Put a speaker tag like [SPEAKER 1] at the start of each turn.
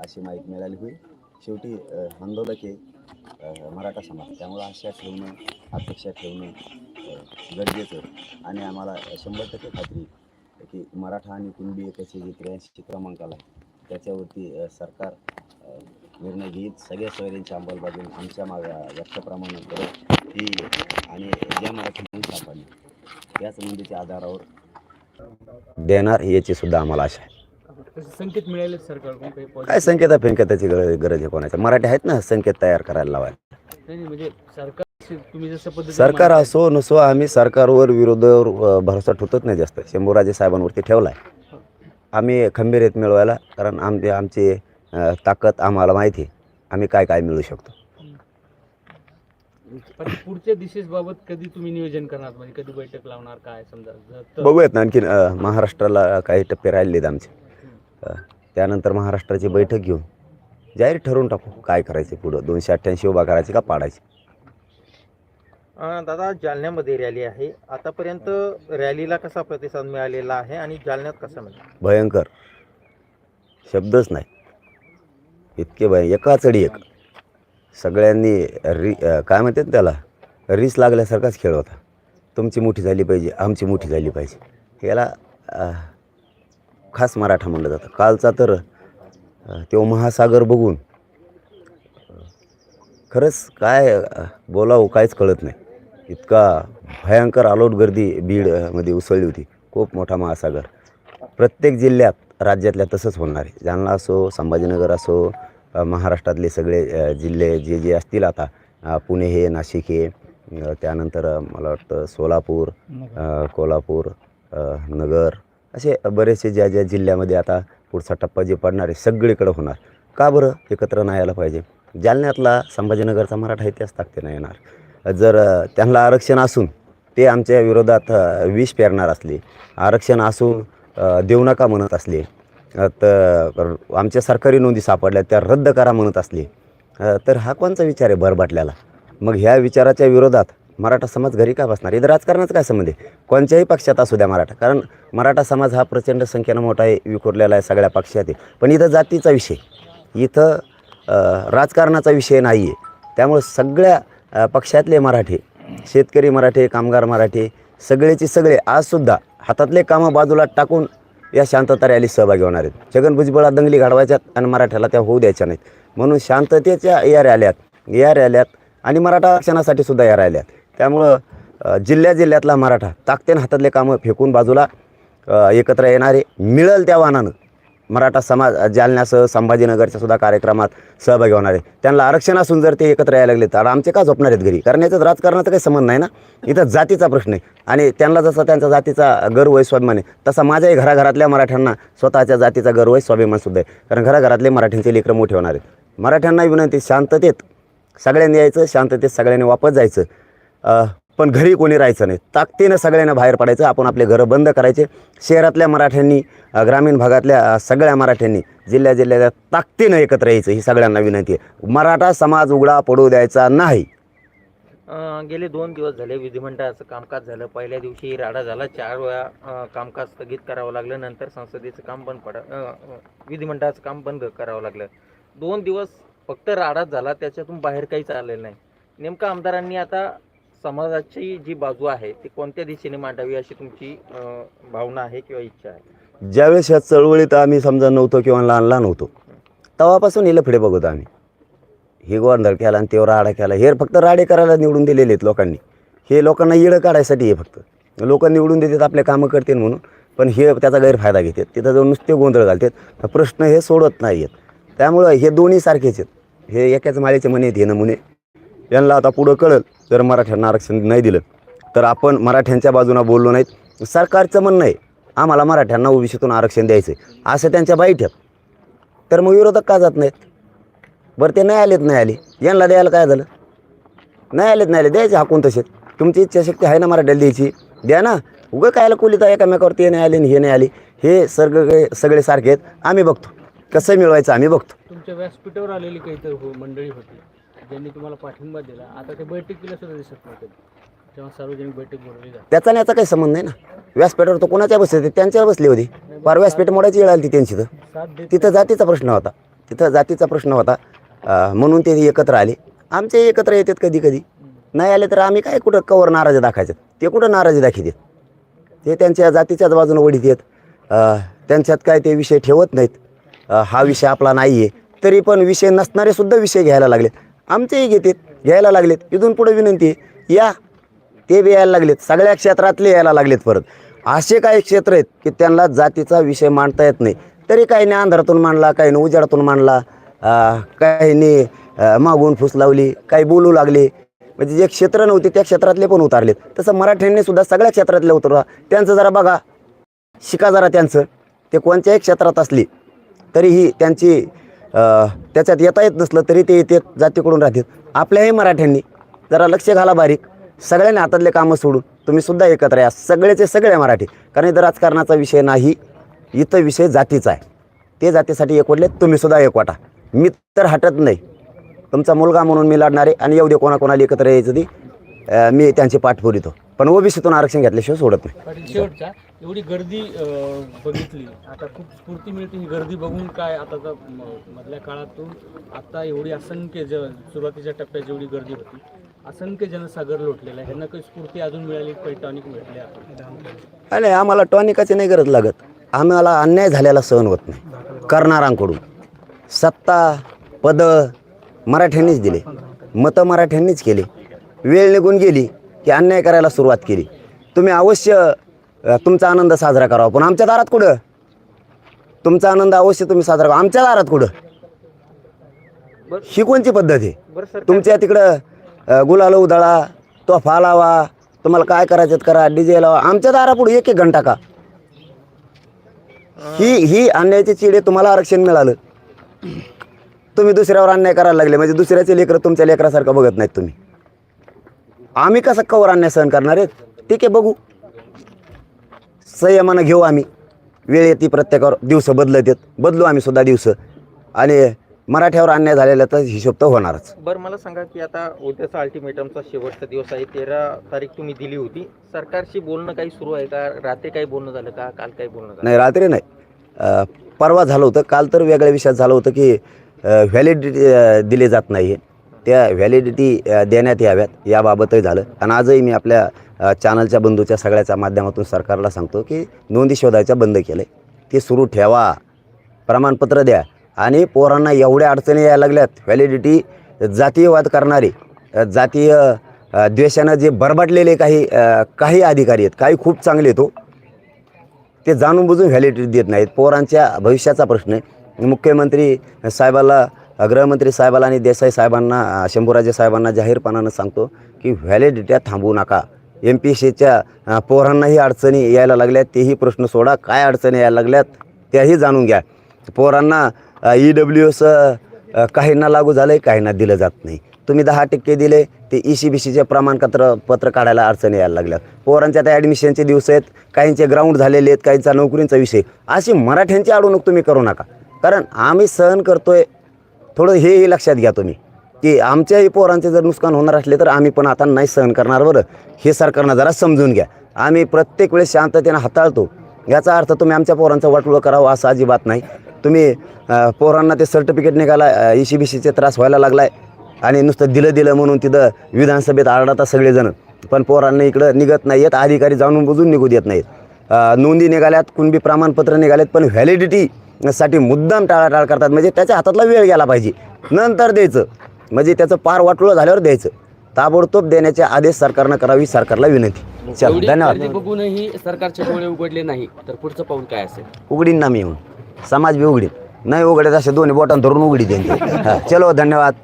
[SPEAKER 1] अशी माहिती मिळाली होईल. शेवटी अ, आंदोलक मराठा समाज. त्यामुळं आशा ठेवणं अपेक्षा ठेवणं गरजेचं आहे. आणि आम्हाला शंभर टक्के खात्री की मराठा आणि कुणबी एकचे जे त्र्याऐंशी क्रमांकाला त्याच्यावरती सरकार निर्णय घेत सगळ्या सोयऱ्यांची अंमलबजावणी आमच्या मागा व्यक्तप्रमाणे करत ही आणि ज्या मराठी सापडली याच संबंधीच्या आधारावर देणार याची सुद्धा आम्हाला आशा आहे.
[SPEAKER 2] संकेत मिळाले सरकारकडून काही
[SPEAKER 1] काय? संकेता फेंकेताची गरज गरज आहे कोणाच्या? मराठी आहेत ना संकेत तयार करायला लावायला.
[SPEAKER 2] नाही नाही, म्हणजे सरकार तुम्ही जसं पद्धतीने
[SPEAKER 1] सरकार
[SPEAKER 2] मांडताय,
[SPEAKER 1] असो नसो आम्ही सरकारवर विरोधावर अ, भरोसा ठेवतच नाही जास्त. शंभूराजे साहेबांवरती ठेवला आहे आम्ही खंबीर मिळवायला कारण आमचे आमची अ, ताकद आम्हाला माहिती आहे. आम्ही काय काय मिळू शकतो?
[SPEAKER 2] पण पुढच्या दिशेबाबत कधी तुम्ही नियोजन करणार? म्हणजे कधी बैठक लावणार काय समजा? जर तर-
[SPEAKER 1] बघूयात ना आणखीन अ, महाराष्ट्राला काही टप्पे राहिलेत आमचे. त्यानंतर महाराष्ट्राची बैठक घेऊन जाहीर ठरवून टाकू काय करायचे पुढं. दोनशे अठ्ठ्याऐंशी उभा करायचे का पाडायचे?
[SPEAKER 3] दादा जालन्यामध्ये रॅली आहे. आतापर्यंत रॅलीला कसा प्रतिसाद मिळालेला आहे आणि जालन्यात कसा मिळाला?
[SPEAKER 1] भयंकर. शब्दच नाही. इतके भय एका चढी एक. सगळ्यांनी रि अ, काय म्हणतात त्याला? रीस लागल्यासारखाच खेळ होता. तुमची मोठी झाली पाहिजे आमची मोठी झाली पाहिजे. याला अ, खास मराठा म्हणलं जातं. कालचा तर तो महासागर बघून खरंच काय बोलावं काहीच कळत नाही. इतका भयंकर आलोट गर्दी बीडमध्ये उसळली होती. खूप मोठा महासागर. प्रत्येक जिल्ह्यात राज्यातल्या तसंच होणार आहे. जालना असो संभाजीनगर असो महाराष्ट्रातले सगळे जिल्हे जे जे असतील आता पुणे हे नाशिक हे त्यानंतर मला वाटतं सोलापूर कोल्हापूर नगर असे बरेचसे ज्या ज्या जिल्ह्यामध्ये आता पुढचा टप्पा जे पडणार आहे सगळीकडं होणार. का बरं? एकत्र नाही यायला पाहिजे. जालन्यातला संभाजीनगरचा मराठा इतिहास ताकते नाही येणार. जर त्यांना आरक्षण असून ते आमच्या विरोधात विष पेरणार असले आरक्षण असून देऊ नका म्हणत असले तर आमच्या सरकारी नोंदी सापडल्या त्या रद्द करा म्हणत असले तर हा कोणचा विचार आहे भरभाटल्याला? मग ह्या विचाराच्या विरोधात मराठा समाज घरी का बसणार? इथं राजकारणाचं काय संबंध आहे? कोणत्याही पक्षात असू द्या मराठा. कारण मराठा समाज हा प्रचंड संख्येनं मोठा आहे विखुरलेला आहे सगळ्या पक्षात पण इथं जातीचा विषय इथं राजकारणाचा विषय नाही आहे त्यामुळे सगळ्या पक्षातले मराठे शेतकरी मराठे कामगार मराठे सगळेचे सगळे आजसुद्धा हातातले कामं बाजूला टाकून या शांतता रॅलीत सहभागी होणार आहेत. छगन भुजबळा दंगली घडवायच्यात आणि मराठ्याला त्या होऊ द्यायच्या नाहीत. म्हणून शांततेच्या या रॅल्यात या रॅल्यात आणि मराठा आरक्षणासाठी सुद्धा या रॅल्यात. त्यामुळं जिल्ह्या जिल्ह्यातला मराठा ताकतेन हातातले कामं फेकून बाजूला एकत्र येणारे मिळेल त्या वाहनानं. मराठा समाज जालन्यासह संभाजीनगरच्या सुद्धा कार्यक्रमात सहभागी होणार. आहे त्यांना आरक्षण असून जर ते एकत्र यायला लागले तर आमचे का झोपणार आहेत घरी? कारण याच्यात राजकारणाचा काही संबंध नाही ना? इथं जातीचा प्रश्न आहे. आणि त्यांना जसा त्यांचा जातीचा गर्व आहे स्वाभिमान आहे तसा माझ्याही घराघरातल्या मराठ्यांना स्वतःच्या जातीचा गर्व आहे स्वाभिमान सुद्धा आहे. कारण घराघरातले मराठ्यांचे लेकरं मोठे होणार आहेत. मराठ्यांना विनंती शांततेत सगळ्यांनी यायचं शांततेत सगळ्यांनी वापस जायचं. पण घरी कोणी राहायचं नाही. ताकदीनं सगळ्यांना बाहेर पडायचं आपण आपले घरं बंद करायचे. शहरातल्या मराठ्यांनी ग्रामीण भागातल्या सगळ्या मराठ्यांनी जिल्ह्या जिल्ह्याच्या ताकदीनं एकत्र यायचं ही सगळ्यांना विनंती आहे. मराठा समाज उघडा पडू द्यायचा नाही.
[SPEAKER 3] गेले दोन दिवस झाले विधिमंडळाचं कामकाज झालं. पहिल्या दिवशी राडा झाला. चार वेळा कामकाज स्थगित करावं लागलं. नंतर संसदेचं काम बंद पड विधिमंडळाचं काम बंद करावं लागलं. दोन दिवस फक्त राडाच झाला. त्याच्यातून बाहेर काहीच आलेलं नाही. नेमकं आमदारांनी आता समाजाची जी बाजू आहे ती कोणत्या दिशेने मांडावी अशी तुमची भावना आहे किंवा इच्छा आहे?
[SPEAKER 1] ज्यावेळेस या चळवळीत आम्ही समजा नव्हतो किंवा लहान लहान होतो तेव्हापासून हिला पुढे बघतो आम्ही. हे गोंधळ केला आणि तेव्हा राडा केला. हे फक्त राडे करायला निवडून दिलेले आहेत लोकांनी. हे लोकांना येडं काढायसाठी हे फक्त. लोक निवडून देतात आपले कामं करतील म्हणून. पण हे त्याचा गैरफायदा घेतात. तिथं जाऊन नुसते गोंधळ घालतात. प्रश्न हे सोडत नाही आहेत त्यामुळं हे दोन्ही सारखेच आहेत. हे एकाच माळेचे म्हणे आहेत हे नमुने. यांना आता पुढं कळलं. जर मराठ्यांना आरक्षण नाही दिलं तर आपण मराठ्यांच्या बाजूनं बोललो नाहीत. सरकारचं म्हणणं आहे आम्हाला मराठ्यांना ओबीसीतून आरक्षण द्यायचं आहे असं त्यांच्या बैठक तर मग विरोधक का जात नाहीत? बरं ते नाही आलेत नाही आले. यांना द्यायला काय झालं? नाही आलेत नाही आले द्यायचे हाकून तसेच तुमची इच्छाशक्ती आहे ना मराठ्याला द्यायची? द्या ना. उगं कायला कोलिता एकामेकावरती हे नाही आले आणि हे नाही आले. हे सगळे सगळे सारखे आहेत. आम्ही बघतो. कसं मिळवायचं आम्ही बघतो.
[SPEAKER 2] तुमच्या व्यासपीठावर आलेली काहीतरी हो मंडळी होती. ज्यांनी तुम्हाला पाठिंबा दिला आता ते बैठकीला सुद्धा दिसत नव्हते. जेव्हा सार्वजनिक बैठक बोलवली जाते.
[SPEAKER 1] त्याचा आणि याचा काही संबंध नाही ना? व्यासपीठावर तर कोणाच्या बसले होते त्यांच्यावर बसले होते. फार व्यासपीठ मोडायची वेळ आली ती त्यांची तर.
[SPEAKER 2] साथ देत
[SPEAKER 1] तिथं जातीचा प्रश्न होता. तिथं जातीचा प्रश्न होता. अ, म्हणून ते एकत्र आले. आमचे एकत्र येतात कधी कधी नाही आले तर आम्ही काय कुठं कवर नाराजी दाखायचं? ते कुठं नाराजी दाखवतात ते त्यांच्या जातीच्याच बाजूने वडीत येत अ, त्यांच्यात काय ते विषय ठेवत नाहीत. अ, हा विषय आपला नाही आहे तरी पण विषय नसणारे सुद्धा विषय घ्यायला लागलेत. आमचेही घेतात घ्यायला लागलेत. इथून पुढे विनंती या ते बी यायला लागलेत. सगळ्या क्षेत्रातले यायला लागलेत परत. असे काही क्षेत्र आहेत की त्यांना जातीचा विषय मांडता येत नाही. तरी काहीने अंधारातून मांडला काहीने उजाडातून मांडला काहीने मागून फुस लावली काही बोलू लागले. म्हणजे जे क्षेत्र नव्हते त्या क्षेत्रातले पण उतारलेत. तसं मराठ्यांनी सुद्धा सगळ्या क्षेत्रातले उतरवा. त्यांचं जरा बघा. शिका जरा त्यांचं. ते कोणत्याही क्षेत्रात असली तरीही त्यांची त्याच्यात येता येत नसलं तरी ते येते जातीकडून राहतील. आपल्याही मराठ्यांनी जरा लक्ष घाला बारीक. सगळ्यांनी हातातले कामं सोडून तुम्ही सुद्धा एकत्र या. सगळेचे सगळे मराठी. कारण इथं राजकारणाचा विषय नाही इथं विषय जातीचा आहे. ते जातीसाठी एकवटले तुम्ही सुद्धा एकवटा मी तर हटत नाही. तुमचा मुलगा म्हणून मी लढणार आहे आणि एवढे कोणाकोणाला एकत्र यायचं ती मी त्यांची पाठ पुरितो पण ओबीसीतून आरक्षण घेतल्याशिवाय सोडत नाही.
[SPEAKER 2] शेवटचा एवढी गर्दी बघितली. आता खूप स्फूर्ती मिळते ही गर्दी बघून काय आता तर मधल्या काळातून आता एवढी असंख्य ज सुरुवातीच्या टप्प्यात जेवढी गर्दी होती असंख्य जनसागर लोटलेला आहे. ह्यांना काही स्फूर्ती अजून मिळाली पैठणिक मिळाली आपण
[SPEAKER 1] आम्हाला टॉनिकाची नाही गरज लागत. आम्हाला अन्याय झालेला सहन होत नाही. करणारांकडून सत्ता पद मराठ्यांनीच दिले. मतं मराठ्यांनीच केले. वेळ निघून गेली की अन्याय करायला सुरुवात केली. तुम्ही अवश्य तुमचा आनंद साजरा करावा. पण आमच्या दारात कुठं? तुमचा आनंद अवश्य तुम्ही साजरा करा. आमच्या दारात कुठं? ही कोणची पद्धत आहे? तुमच्या तिकडं गुलाल उधळा तोफा लावा तुम्हाला काय करायचं करा डीजे लावा. आमच्या दारापुढे एक एक घंटा का? ही ही अन्यायाची चिड तुम्हाला आरक्षण मिळालं. तुम्ही दुसऱ्यावर अन्याय करायला लागले. म्हणजे दुसऱ्याचे लेकरं तुमच्या लेकरासारखं बघत नाहीत तुम्ही. आम्ही कसं कवर अन्याय सहन करणार आहेत? ठीक आहे बघू. संयमानं घेऊ आम्ही. वेळ येते प्रत्येकावर. दिवस बदलत येत बदलू आम्ही सुद्धा दिवस. आणि मराठ्यावर अन्याय झालेला तर हिशोब तर होणारच.
[SPEAKER 3] बरं मला सांगा की आता उद्याचा अल्टिमेटमचा शेवटचा दिवस आहे. तेरा तारीख तुम्ही दिली होती. सरकारशी बोलणं काही सुरू आहे का? रात्री काही बोलणं झालं का? काल काही बोलणं झालं?
[SPEAKER 1] नाही रात्री नाही. परवा झालं होतं. काल तर वेगळ्या विषयात झालं होतं की व्हॅलिडिटी दिली जात नाही आहे त्या व्हॅलिडिटी देण्यात याव्यात याबाबतही झालं. आणि आजही मी आपल्या चॅनलच्या बंधूच्या सगळ्याच्या माध्यमातून सरकारला सांगतो की नोंदी शोधायचं बंद केलं आहे ते सुरू ठेवा. प्रमाणपत्र द्या. आणि पोरांना एवढ्या अडचणी यायला लागल्यात व्हॅलिडिटी जातीयवाद करणारे जातीय द्वेषानं जे बरबाटलेले काही काही अधिकारी आहेत काही खूप चांगले आहेत हो. ते जाणून बुजून व्हॅलिडिटी देत नाहीत. पोरांच्या भविष्याचा प्रश्न आहे. मुख्यमंत्री साहेबाला गृहमंत्री साहेबाला आणि देसाई साहेबांना शंभूराजे साहेबांना जाहीरपणानं सांगतो की व्हॅलिडिट्या थांबवू नका. एम पी सीच्या पोरांनाही अडचणी यायला लागल्यात तेही प्रश्न सोडा. काय अडचणी यायला लागल्यात त्याही जाणून घ्या. पोरांना ई डब्ल्यू एस काहींना लागू झालं आहे काहींना दिलं जात नाही. तुम्ही दहा टक्के दिले ते ई सी बी सीचे प्रमाणपत्र पत्र काढायला अडचणी यायला लागल्यात. पोरांच्या त्या ॲडमिशनचे दिवस आहेत काहींचे ग्राउंड झालेले आहेत काहींचा नोकरींचा विषय. अशी मराठ्यांची अडवणूक तुम्ही करू नका. कारण आम्ही सहन करतोय थोडं हेही लक्षात घ्या तुम्ही की आमच्याही पोरांचे जर नुकसान होणार असले तर आम्ही पण आता नाही सहन करणार बरं. हे सरकारनं जरा समजून घ्या. आम्ही प्रत्येक वेळेस शांततेनं हाताळतो. याचा अर्थ तुम्ही आमच्या पोरांचं वाटोळं करावं असं अजिबात नाही. तुम्ही पोरांना ते सर्टिफिकेट निघाला ई सी बी सीचे त्रास व्हायला लागला आहे आणि नुसतं दिलं दिलं म्हणून तिथं विधानसभेत आरडातात सगळेजण. पण पोरांना इकडं निघत नाही आहेत अधिकारी जाणून बुजून निघू देत नाहीत. नोंदी निघाल्यात कुणबी प्रमाणपत्र निघालेत पण व्हॅलिडिटी साठी मुद्दाम टाळाटाळ करतात. म्हणजे त्याच्या हातातला वेळ गेला पाहिजे. नंतर द्यायचं. म्हणजे त्याचं पार वाटोळं झाल्यावर द्यायचं. ताबडतोब देण्याचे आदेश सरकारनं करावी सरकारला विनंती. चल धन्यवाद.
[SPEAKER 4] बघूनही सरकारचे डोळे उघडले नाही तर पुढचं पाऊल काय असेल?
[SPEAKER 1] उघडीन ना मी येऊन. समाज बी उघडीन. नाही उघडत असे दोन्ही बोटां धरून उघडी देईन हा, चलो धन्यवाद?